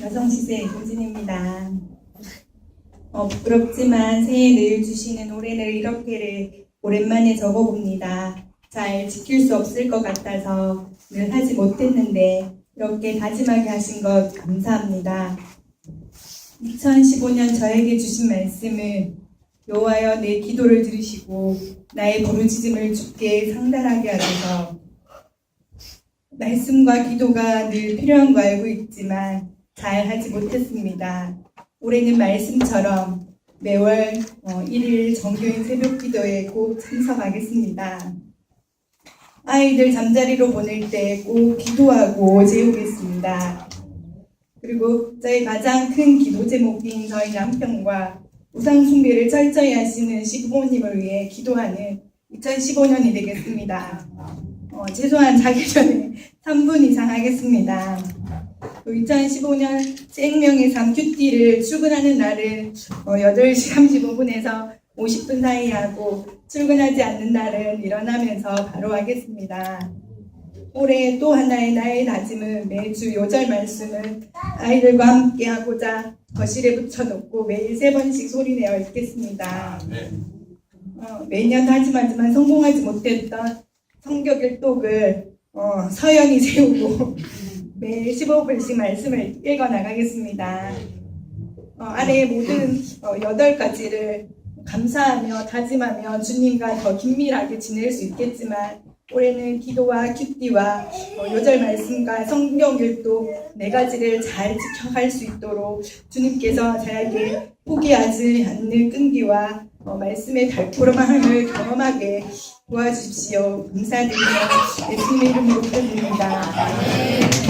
가성시세 공진입니다. 어, 부끄럽지만 새해 늘 주시는 올해는 이렇게를 오랜만에 적어봅니다. 잘 지킬 수 없을 것 같아서 늘 하지 못했는데 이렇게 다짐하게 하신 것 감사합니다. 2015년 저에게 주신 말씀을 여호와여 내 기도를 들으시고 나의 부르짖음을 주께 상달하게 하소서 말씀과 기도가 늘 필요한 거 알고 있지만 잘 하지 못했습니다. 올해는 말씀처럼 매월 어, 1일 정교인 새벽 기도에 꼭 참석하겠습니다. 아이들 잠자리로 보낼 때 꼭 기도하고 재우겠습니다. 그리고 저희 가장 큰 기도 제목인 저희 남편과 우상 숭배를 철저히 하시는 시부모님을 위해 기도하는 2015년이 되겠습니다. 어, 최소한 자기 전에 3분 이상 하겠습니다. 2015년 생명의 삶 큐티를 출근하는 날은 어, 8시 35분에서 50분 사이 하고 출근하지 않는 날은 일어나면서 바로 하겠습니다. 올해 또 하나의 나의 다짐은 매주 요절 말씀을 아이들과 함께 하고자 거실에 붙여놓고 매일 세 번씩 소리내어 읽겠습니다. 어, 매년 다짐하지만 성공하지 못했던 성격 일독을 어, 서연이 세우고 매일 15분씩 말씀을 읽어 나가겠습니다. 어, 아래의 모든 어, 여덟 가지를 감사하며 다짐하며 주님과 더 긴밀하게 지낼 수 있겠지만 올해는 기도와 큐티와 어, 요절 말씀과 성경 일독 네 가지를 잘 지켜갈 수 있도록 주님께서 저에게 포기하지 않는 끈기와 어, 말씀의 달콤함을 경험하게 도와주십시오. 감사드리며 예수님의 이름으로 기도드립니다.